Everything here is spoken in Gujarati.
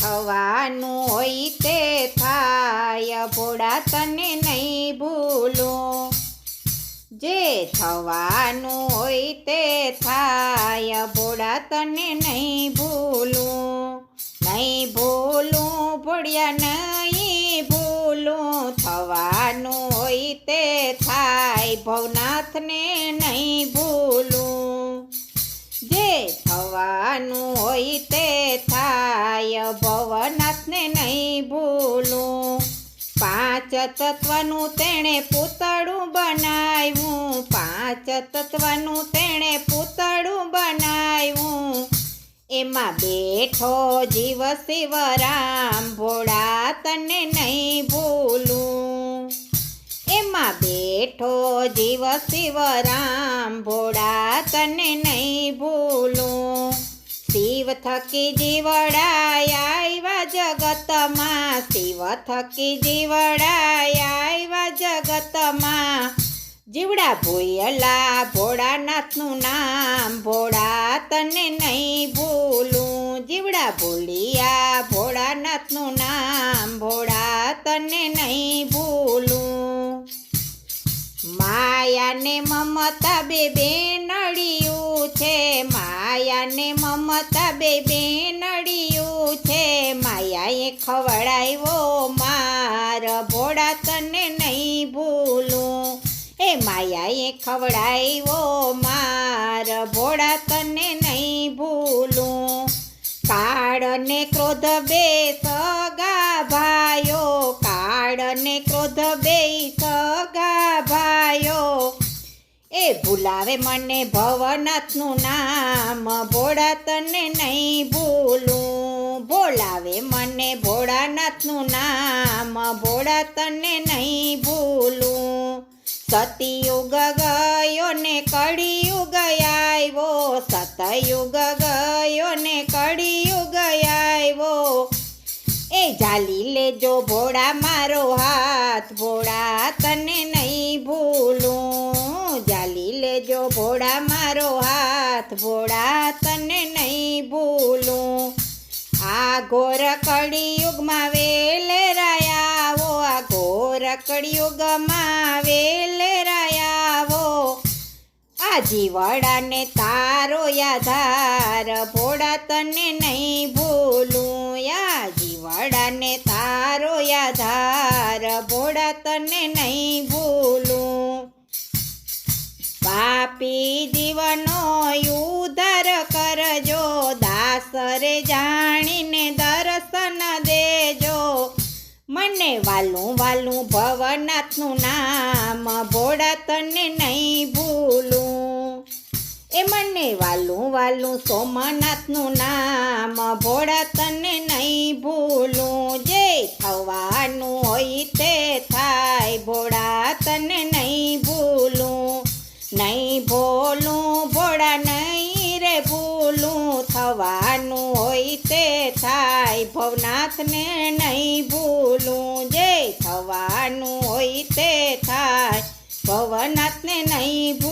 થવાનું હોય તે થાય, ભોળા તને નહીં ભૂલું. જે થવાનું હોય તે થાય, ભોળા તને નહીં ભૂલું. નહીં ભૂલું, ભોળ્યા નહીં ભૂલું. થવાનું હોય તે થાય, ભવનાથને નહીં ભૂલું. જે થવાનું હોય તે ભૂલું પાંચ તત્વનું તેણે પૂતળું બનાવ્યું. પાંચ તત્વનું તેણે પૂતળું બનાવ્યું. એમાં બેઠો જીવ શિવરામ ભોળા તને નહીં ભૂલું. એમાં બેઠો જીવ શિવરામ ભોળા તને નહીં ભૂલું. થકી જીવડાય આવ્યા જગતમાં. શિવ થકી જીવડાય આવ્યા જગતમાં. જીવડા ભોયલા, ભોળાનાથનું નામ. ભોળા તને નહીં ભૂલું. જીવડા ભૂલિયા, ભોળાનાથનું નામ. ભોળા તને નહીં ભૂલું. માયાને મમતા બે બેનડિયું છે માયાને મમતા બે બેનડિયું છે. માયાએ ખવડાવ્યો માર, ભોળા તને નહીં ભૂલું. એ માયાએ ખવડાવ્યો માર, ભોળા તને નહીં ભૂલું. કાળ ને ક્રોધ બે સગા ભાયો કાળ ને ક્રોધ બે સગા એ ભૂલાવે મને ભવનાથનું નામ ભોળા તને નહીં ભૂલું. બોલાવે મને ભોળાનાથનું નામ ભોળા તને નહીં ભૂલું. સતયુગ ગયો ને કળિયુગ આવ્યો, સતયુગ ગયો ને કળિયુગ આવ્યો. એ જાલી લેજો ભોળા મારો હાથ ભોળા તને નહીં ભૂલું. જાલી ભોળા મારો હાથ, ભોળા તને નહીં ભૂલું. આ ઘોર કળિયુગમાં વેલેરાયાવો, આ ઘોર કળિયુગમાં વેલેરાયાવો. આ જીવડાને તારો યાધાર, ભોળા તને નહીં ભૂલું. પાપી જીવનો ઉધર કરજો, દાસરે જાણીને દર્શન દેજો. મને વાલું વાલું ભવનાથનું નામ ભોળા તને નહીં ભૂલું. એ મને વાલું વાલું સોમનાથનું નામ ભોળા તને નહીં ભૂલું. જે થવાનું હોય તે થાય ભોળા તને થવાનું હોય તે થાય. ભવનાથને નહીં ભૂલું જે થવાનું હોય તે થાય. ભવનાથને નહીં ભૂલું